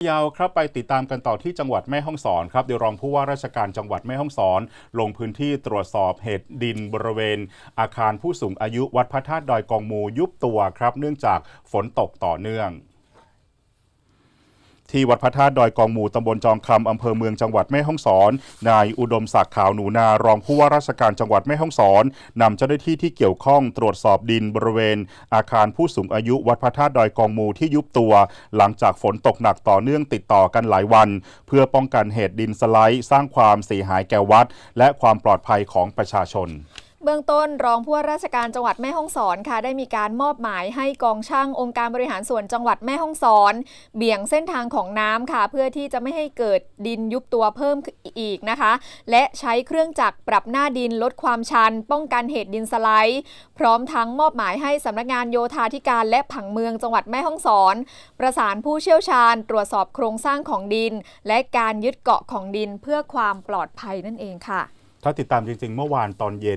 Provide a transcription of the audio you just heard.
ยาวครับไปติดตามกันต่อที่จังหวัดแม่ฮ่องสอนครับโดยรองผู้ว่าราชการจังหวัดแม่ฮ่องสอน ลงพื้นที่ตรวจสอบเหตุดินบริเวณ อาคารผู้สูงอายุวัดพระธาตุดอยกองมูยุบตัวครับ เนื่องจากฝนตกต่อเนื่อง ที่วัดพระธาตุดอยกองหมูตำบลจอมคำอำเภอเมืองจังหวัดแม่ฮ่องสอน นายอุดมศักดิ์ขาวหนูนารองผู้ว่าราชการจังหวัดแม่ฮ่องสอนนำเจ้าหน้าที่ที่เกี่ยวข้องตรวจสอบดินบริเวณ อาคารผู้สูงอายุวัดพระธาตุดอยกองหมูที่ยุบตัว หลังจากฝนตกหนักต่อเนื่องติดต่อกันหลายวัน เพื่อป้องกันเหตุดินสไลด์ สร้างความเสียหายแก่วัด และความปลอดภัยของประชาชน เบื้องต้นรองผู้ว่าราชการจังหวัดแม่ฮ่องสอนค่ะ ได้มีการมอบหมายให้กองช่างองค์การบริหารส่วนจังหวัดแม่ฮ่องสอน เบี่ยงเส้นทางของน้ำค่ะ เพื่อที่จะไม่ให้เกิดดินยุบตัวเพิ่มอีกนะคะ และใช้เครื่องจักรปรับหน้าดินลดความชัน ป้องกันเหตุดินสไลด์ พร้อมทั้งมอบหมายให้สำนักงานโยธาธิการและผังเมืองจังหวัดแม่ฮ่องสอน ประสานผู้เชี่ยวชาญ ตรวจสอบโครงสร้างของดิน และการยึดเกาะของดินเพื่อความปลอดภัยนั่นเองค่ะถ้าติดตามจริงๆ เมื่อวานตอนเย็น